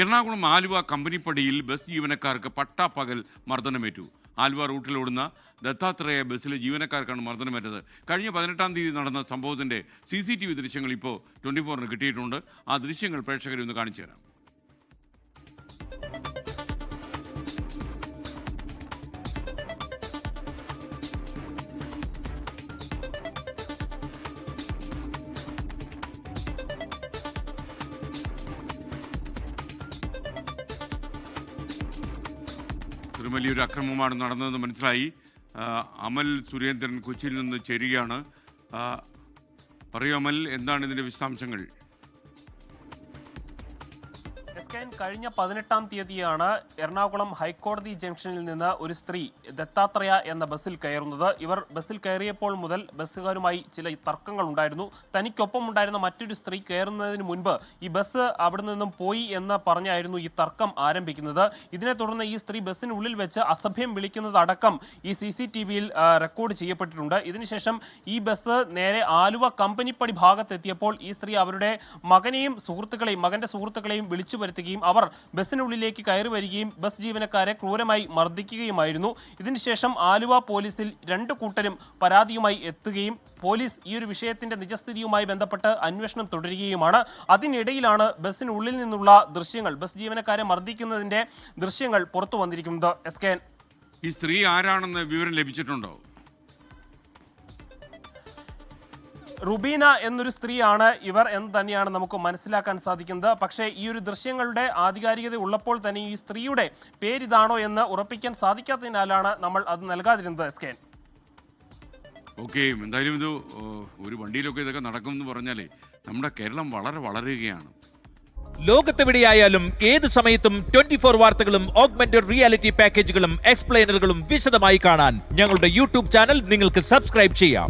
Ernakulam Aluva കമ്പനിപ്പടിയിൽ bus ജീവനക്കാർക്ക് പട്ടാപ്പകൽ മർദ്ദനമേറ്റു. ആലുവ റൂട്ടിലോടുന്ന ദത്താത്രേയ ബസ്സിലെ ജീവനക്കാർക്കാണ് മർദ്ദനമേറ്റത്. കഴിഞ്ഞ പതിനെട്ടാം തീയതി നടന്ന സംഭവത്തിന്റെ സി സി ടി വി ദൃശ്യങ്ങൾ ഇപ്പോൾ ട്വന്റി ഫോറിന് കിട്ടിയിട്ടുണ്ട്. ആ ദൃശ്യങ്ങൾ പ്രേക്ഷകരെ ഒന്ന് കാണിച്ചു തരാം ഒരു വലിയൊരു അക്രമമാണ് നടന്നതെന്ന് മനസ്സിലായി. അമൽ സുരേന്ദ്രൻ കൊച്ചിയിൽ നിന്ന് ചേരുകയാണ്. പറയൂ അമൽ എന്താണ് ഇതിന്റെ വിശദാംശങ്ങൾ? എൻ കഴിഞ്ഞ പതിനെട്ടാം തീയതിയാണ് എറണാകുളം ഹൈക്കോടതി ജംഗ്ഷനിൽ നിന്ന് ഒരു സ്ത്രീ ദത്താത്രയ എന്ന ബസ്സിൽ കയറുന്നത്. ഇവർ ബസ്സിൽ കയറിയപ്പോൾ മുതൽ ബസ്സുകാരുമായി ചില തർക്കങ്ങൾ ഉണ്ടായിരുന്നു. തനിക്കൊപ്പം ഉണ്ടായിരുന്ന മറ്റൊരു സ്ത്രീ കയറുന്നതിന് മുൻപ് ഈ ബസ് അവിടെ നിന്നും പോയി എന്ന് പറഞ്ഞായിരുന്നു ഈ തർക്കം ആരംഭിക്കുന്നത്. ഇതിനെ തുടർന്ന് ഈ സ്ത്രീ ബസ്സിനുള്ളിൽ വെച്ച് അസഭ്യം വിളിക്കുന്നതടക്കം ഈ സി സി ടി വിയിൽ റെക്കോർഡ് ചെയ്യപ്പെട്ടിട്ടുണ്ട്. ഇതിനുശേഷം ഈ ബസ് നേരെ ആലുവ കമ്പനിപ്പടി ഭാഗത്തെത്തിയപ്പോൾ ഈ സ്ത്രീ അവരുടെ മകനെയും സുഹൃത്തുക്കളെയും മകന്റെ സുഹൃത്തുക്കളെയും വിളിച്ചു വരുത്തുകയും അവർ ബസ്സിനുള്ളിലേക്ക് കയറി വരികയും ബസ് ജീവനക്കാരെ ക്രൂരമായി മർദ്ദിക്കുകയുമായിരുന്നു. ഇതിനുശേഷം ആലുവ പോലീസിൽ രണ്ട് കൂട്ടരും പരാതിയുമായി എത്തുകയും പോലീസ് ഈ ഒരു വിഷയത്തിന്റെ നിജസ്ഥിതിയുമായി ബന്ധപ്പെട്ട് അന്വേഷണം തുടരുകയുമാണ്. അതിനിടയിലാണ് ബസ്സിനുള്ളിൽ നിന്നുള്ള ദൃശ്യങ്ങൾ ബസ് ജീവനക്കാരെ മർദ്ദിക്കുന്നതിന്റെ ദൃശ്യങ്ങൾ പുറത്തു വന്നിരിക്കുന്നത്. എസ് കെ ഈ സ്ത്രീ ആരാണെന്ന് വിവരം ലഭിച്ചിട്ടുണ്ടോ? റുബീന എന്നൊരു സ്ത്രീയാണ് ഇവർ എന്ന് തന്നെയാണ് നമുക്ക് മനസ്സിലാക്കാൻ സാധിക്കുന്നത്. പക്ഷേ ഈ ഒരു ദൃശ്യങ്ങളുടെ ആധികാരികത ഉള്ളപ്പോൾ തന്നെ ഈ സ്ത്രീയുടെ പേരിതാണോ എന്ന് ഉറപ്പിക്കാൻ സാധിക്കാത്തതിനാലാണ് നമ്മൾ അത് നൽകാതിരുന്നത് എസ് കെ. ഓക്കെ എന്തായാലും ഇത് ഒരു വണ്ടിയിലൊക്കെ ഇതൊക്കെ നടക്കും എന്ന് പറഞ്ഞാലേ നമ്മുടെ കേരളം വളരെ വളരുകയാണ്. ലോകത്തെവിടെയായാലും ഏത് സമയത്തും ട്വന്റി ഫോർ വാർത്തകളും ഓഗ്മെന്റഡ് റിയാലിറ്റി പാക്കേജുകളും എക്സ്പ്ലെയിനറുകളും വിശദമായി കാണാൻ ഞങ്ങളുടെ യൂട്യൂബ് ചാനൽ നിങ്ങൾക്ക് സബ്സ്ക്രൈബ് ചെയ്യാം.